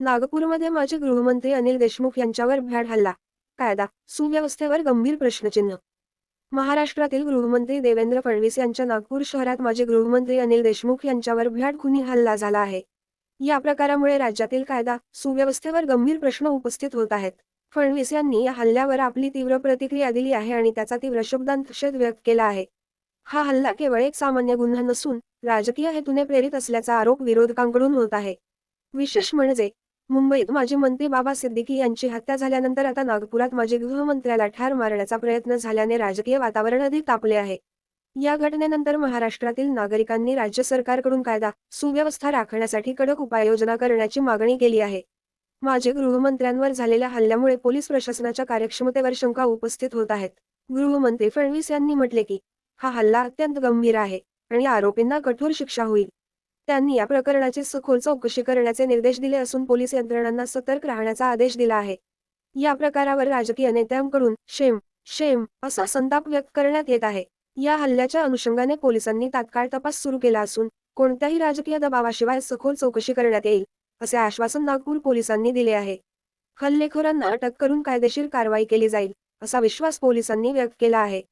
नागपूरमध्ये माजी गृहमंत्री अनिल देशमुख यांच्यावर भ्याड हल्ला कायदा सुव्यवस्थेवर गंभीर प्रश्नचिन्ह. महाराष्ट्रातील गृहमंत्री देवेंद्र फडणवीस यांच्या नागपूर शहरात माजी गृहमंत्री अनिल देशमुख यांच्यावर भ्याड खुनी हल्ला झाला आहे. या प्रकारामुळे राज्यातील कायदा सुव्यवस्थेवर गंभीर प्रश्न उपस्थित होत आहेत. फडणवीस यांनी या हल्ल्यावर आपली तीव्र प्रतिक्रिया दिली आहे आणि त्याचा तीव्र शब्दांत निषेध व्यक्त केला आहे. हा हल्ला केवळ एक सामान्य गुन्हा नसून राजकीय हेतूने प्रेरित असल्याचा आरोप विरोधकांकडून होत आहे. विशेष म्हणजे मुंबईत माजी मंत्री बाबा सिद्दीकी यांची हत्या झाल्यानंतर आता नागपुरात माजी गृहमंत्र्याला ठार मारण्याचा प्रयत्न झाल्याने राजकीय वातावरण अधिक तापले आहे. या घटनेनंतर महाराष्ट्रातील नागरिकांनी राज्य सरकारकडून कायदा सुव्यवस्था राखण्यासाठी कडक उपाययोजना करण्याची मागणी केली आहे. माजी गृहमंत्र्यांवर झालेल्या हल्ल्यामुळे पोलीस प्रशासनाच्या कार्यक्षमतेवर शंका उपस्थित होत आहेत. गृहमंत्री फडणवीस यांनी म्हटले की हा हल्ला अत्यंत गंभीर आहे आणि आरोपींना कठोर शिक्षा होईल. त्यांनी या प्रकरणाची सखोल चौकशी करण्याचे निर्देश दिले असून पोलीस यंत्रणांना सतर्क राहण्याचा आदेश दिला आहे. या प्रकारावर राजकीय नेत्यांकडून शेम शेम असा संताप व्यक्त करण्यात येत आहे. या हल्ल्याच्या अनुषंगाने पोलिसांनी तात्काळ तपास सुरू केला असून कोणत्याही राजकीय दबावाशिवाय सखोल चौकशी करण्यात येईल असे आश्वासन नागपूर पोलिसांनी दिले आहे. हल्लेखोरांना अटक करून कायदेशीर कारवाई केली जाईल असा विश्वास पोलिसांनी व्यक्त केला आहे.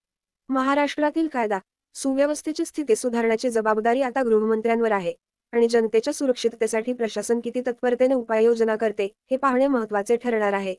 महाराष्ट्रातील कायदा सुव्यवस्थेची स्थिती सुधारण्याची जबाबदारी आता गृहमंत्र्यांवर आहे. आणि जनतेच्या सुरक्षिततेसाठी प्रशासन किती तत्परतेने उपाययोजना करते हे पाहणे महत्त्वाचे ठरणार आहे.